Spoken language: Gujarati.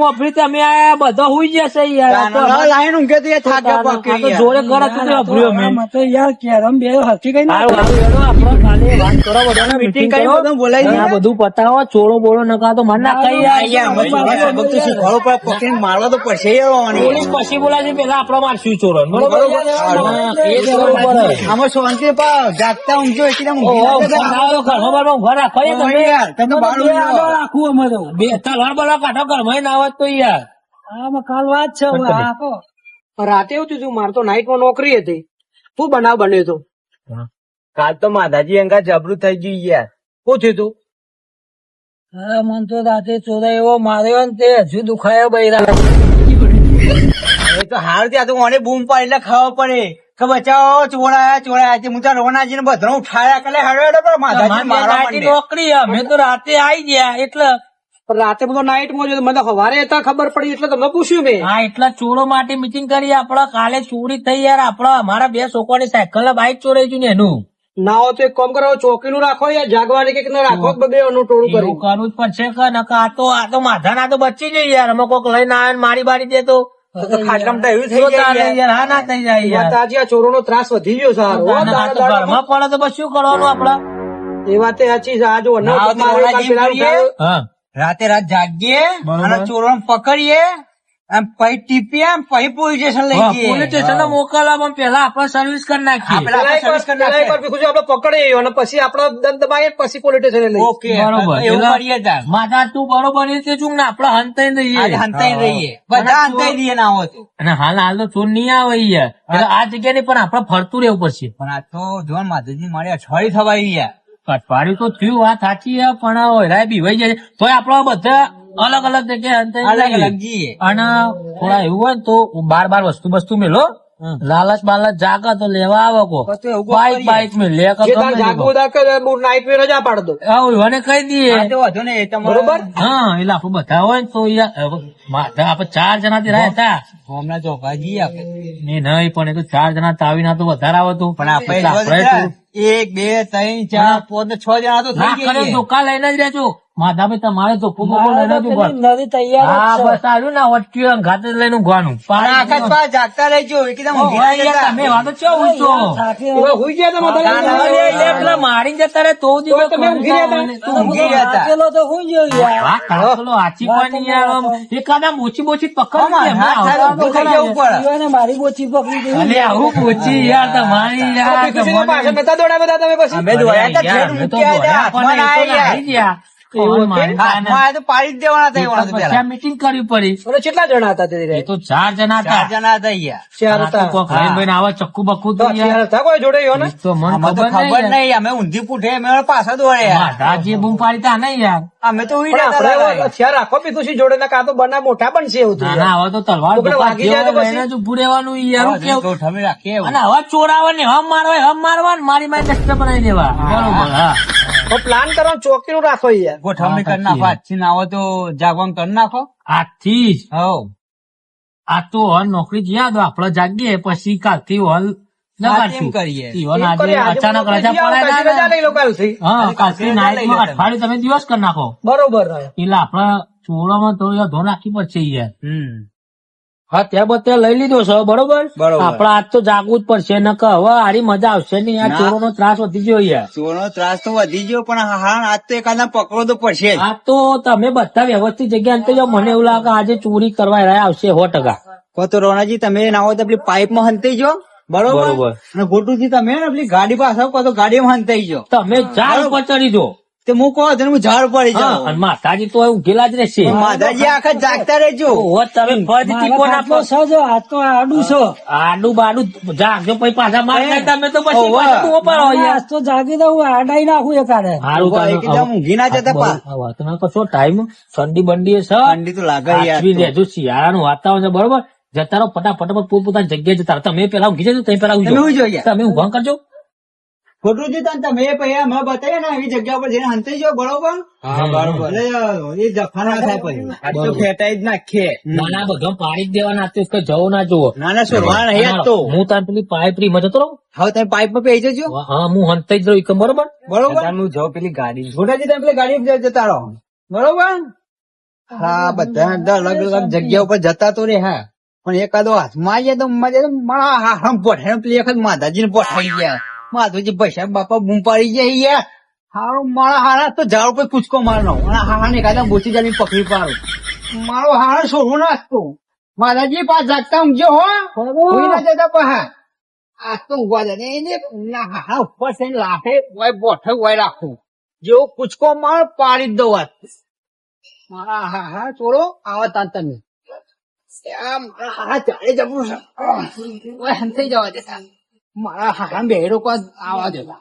મોફરી તમે આયા બધા હુઈ જશે યાર. લાઈન ઊંઘે તો થાકે આ તો પકડી જોડે ઘર હતું અભર્યો મેં. તો યાર કેરમ બે હકી ગઈ ને બધું પતાવો બોળો નકા તો મને મારવા તો પોલીસ પછી બોલાશે પેલા આપડે મારશું ચોરો. આમાં શાંતિ જાગતા ઊંઘજો રાખો બે અમે તો. તલવાર બલવાર કાઢો ઘરમાં ના આવત તો યાર. આમાં કાલ વાત છે હવે રાતે એવું થયું મારે તો નાઇટમાં નોકરી હતી. શું બનાવ બન્યો હતો. કાલ તો માધાજી અંગા જબરું થઈ ગયું યાર. શું થયું તું? મન તો રાતે ચોરા એવો માર્યો ને તે હજુ દુખાયો બૈરા. એ તો હાર ત્યાં તો મને બૂમ પાડી એટલે ખબર પડે. કે બચાવો ચોરાયા ચોરાયા. છે હું તો રોનાજી ને બધા ઉઠાયા કલે હેડો હેડો પણ માધાજી માંડે. નોકરી અમે તો રાતે આવી ગયા. એટલે રાતે બધો નાઇટમાં જોયું. મને સવારે હતા ખબર પડી એટલે તમને પૂછ્યું મેં. હા એટલા ચોરો માટે મિટિંગ કરી. આપડે કાલે ચોરી થઈ યાર. આપડે અમારા બે છોકરાની સાયકલ બાઈક ચોરાઈ ગયું ને એનું. ના હોય તો એક કામ કરો ચોકીનું રાખો યા જાગવાની કે ના રાખો બે એનું ટોળું કરો કરી. કરવું જ પડશે કે નકા આ તો આ તો માથા ના તો બચી જઈ યાર. અમે કોક લઈને આવે મારી બારી દે તો. તો ખાટલામાં તો એવું થઈ જાય યાર. યાર. હા ના થઈ જાય વાત યાર. આજે આ ચોરોનો ત્રાસ વધી ગયો સારો પડે તો બસ શું કરવાનું આપડે એ વાત સાચી છે. આ જો ના રાતે રાત જાગીએ. અને ચોરો પકડીએ. આમ પછી ટીપીએ આમ પછી પોલીસ સ્ટેશન લઈ જઈએ પોલીસ સ્ટેશન મોકલવા પેલા આપણે સર્વિસ કરી નાખીએ. આપણે અને પછી આપણે દંડ દબાઈએ પછી પોલીસ સ્ટેશને લઈએ ઓકે બરોબર. એવું કરીએ તાર. તું બરોબર રીતે ચૂક ને આપડે હંતાઈ આજે રહીએ હંતાઈ રહીએ બધા હંતાઈ રહીએ ના હોય અને હાલ હાલ તો ચોર નહીં આવે યાર. એટલે આ જગ્યા ની પણ આપડે ફરતું રહેવું પડશે. પણ આ તો જો માધુજી મારી અઠવાડિયું થવાઈ ગયા. અઠવાડિયું તો થયું વાત સાચી છે પણ રાય બીવાઈ જાય તો આપડે બધા અલગ અલગ જગ્યાએ અલગ અલગ જઈએ. અને થોડા એવું હોય તો બાર બાર વસ્તુ વસ્તુ મેલો લાલચ બાલચ જાગા તો લેવા આવો કો. બાઈક બાઈક મે લે કે તાર તે જાગવું કો. હતા કે હું નાઇટમાં રજા પાડ દો આવું મને કહી દીએ હા, તો વધો ને તમારે બરોબર? હા એટલે આપડે બધા હોય ને તો યાર માથા આપડે ચાર જણા થી રહ્યા હતા. ગામના જો ભાગી આપણે. ને નહીં પણ એ તો ચાર જણા તો ના તો વધારે આવે તો. પણ આપણે આપણે એક બે ત્રણ ચાર પાંચ છ જણા તો થઈ જઈએ. ધોકા લઈને જ રહેજો. માધાભાઈ તમારે ઊભા. પેલી નદી તૈયાર હા બસ આવ્યું ને લઈને જાગતા રહેજો એકદમ. તમે વાતો હુઈ ગયા મારી જતા રહે તો જ તો તમે ઊંઘી રહ્યા હતા? તું ઊંઘી ગયા હતા. થાકેલો તો હું જોયું યાર. વાહ, કાકલો આચી પાણી યાર આમ એકાદા મોચી મોચી પકડ મારી બોચી પકડી અલે આવું મોચી યાર તમારી યાર દોડ્યા બધા તમે પછી? અમે દોડ્યા પાડી જ દેવાના કરવી પડી. કેટલા જણા હતા એ તો ચાર જણા ચાર હતા જણા હતા. આવા ચક્કુ બક્કુ તો તો યાર. હતા કોઈ જોડે ને તો મને ખબર નહીં અમે ઊંધી પૂઠે અમે પાછા દોડ્યા રાજી બૂમ પાડી તા નહીં યાર. અમે તો હથિયાર રાખો ભીખુજી જોડે ના કાં તો બના મોટા પણ છે એવું ના હવે તો તલવાર વાગી જાય તો પછી? એને જ ઊભું રહેવાનું યાર કેવું? રાખીએ અને હવે ચોરાવા ને હમ મારવા હમ મારવા ને મારી મારી દસ્ત બનાવી દેવા. બરોબર હા. તો પ્લાન કરો ચોકી નું રાખો યાર. ગોઠવણી કરી નાખો. આજથી ના હોય તો જાગવાનું કરી નાખો. આજથી જ? હવ આ તો હલ નોકરી જ યાદ આપડે જાગીએ પછી કાલથી હલ હા. તેમ. હા. દિવસ કરી નાખો. બરોબર. એટલે આપડે ચોરામાં તો ધો નાખી પડશે યાર. હમ. હા ત્યાં બધે લઈ લીધો છે બરોબર. આપડે આજ તો જાગવું જ પડશે ન હવે આરી મજા આવશે નહીં. આ ચોરો નો ત્રાસ વધી ગયો યાર. ચોરનો ત્રાસ તો વધી ગયો પણ હા આજ તો એકાદા પકડો તો પડશે આ તો તમે બધા વ્યવસ્થિત જગ્યા અંતે મને એવું લાગે આજે ચોરી કરવા રહ્યા આવશે સો ટકા. કો તો રોનાજી તમે ના હોય તો પેલી પાઇપમાં હંતાઈ જો બરોબર. અને ગોટુજી તમે ને પેલી ગાડી પાસે આવો કો તો ગાડીમાં હંતાઈ જો તમે ચાર ઉપર ચડી જો તે હું કહો તો હું ઝાડ પડી જાઉં. અને માતાજી તો ઉગેલા જ રહેશે. માતાજી આખા જાગતા રહેજો. ઓહો, તમે ફજ ટીકો નાખો સજો આ તો આડું છો. આડું બાડું જાગજો પછી પાછા માર તમે તો પછી. ઉપર. આજ તો જાગી દઉં આડાઈ નાખું એકાડે તમે એકદમ ઊંઘી ના જતા પા. વાત કશો ટાઈમ ઠંડી બંડી છે ઠંડી તો લાગે યાર તો. શિયાળાનું વાતાવરણ છે બરોબર? જતા રહો ફટાફટ પોતપોતાની જગ્યાએ જતા રહો. તમે પેલા ઊંઘી જજો તમે પેલા તમે ઊંઘી ઊંઘી. તમે ઊંઘવા કરજો. ખોટું છે તને તમે પછી અમે બતાવીએ ને એવી જગ્યા પર જઈને હંતાઈ જો બરોબર એ જફા ના થાય પછી તો ફેટાઈ જ નાખીએ નાના બધા પાડી જ દેવાના જવું ના જુઓ નાના તો હું તાર પેલી પાઇપ રી માં જતો રહું હવે તમે પાઇપમાં પેઈ જજો હા હું હંતે જ રહું એકમ બરોબર બરોબર હું જાઉં પેલી ગાડી છોટાજી તમે પેલી ગાડી જતા રહો બરોબર હા બધા અલગ અલગ જગ્યા ઉપર જતા તો રે હા પણ એકાદો હાથમાં આવી જાય તો મજા તો હા પોઠે પેલી વખત માતાજી ને પોઠાઈ ગયા માધુજી પૈસા બાપા બૂમ પાડી ગયા યાર. હારો મારા હારા તો ઝાડ પર કૂચકો મારનો. અને હારા ને એકાદા બોચી જાની પકડી પાડો. મારો હારો છોડવો નાખતો માધાજી પાસ જાગતા ઊંઘજો હો. કોઈ ના જતા પહા આ તો ઊંઘવા દે. એને ના હારા ઉપર છે લાફે હોય બોઠે હોય રાખું. જેવો કૂચકો માર પાડી દઉં વાત મારા હા હા ચોરો આવા તાન તમે મારા હારા ચાલે જવું થઈ જવા દેતા મારા હા બેડો પર આવા દેતા.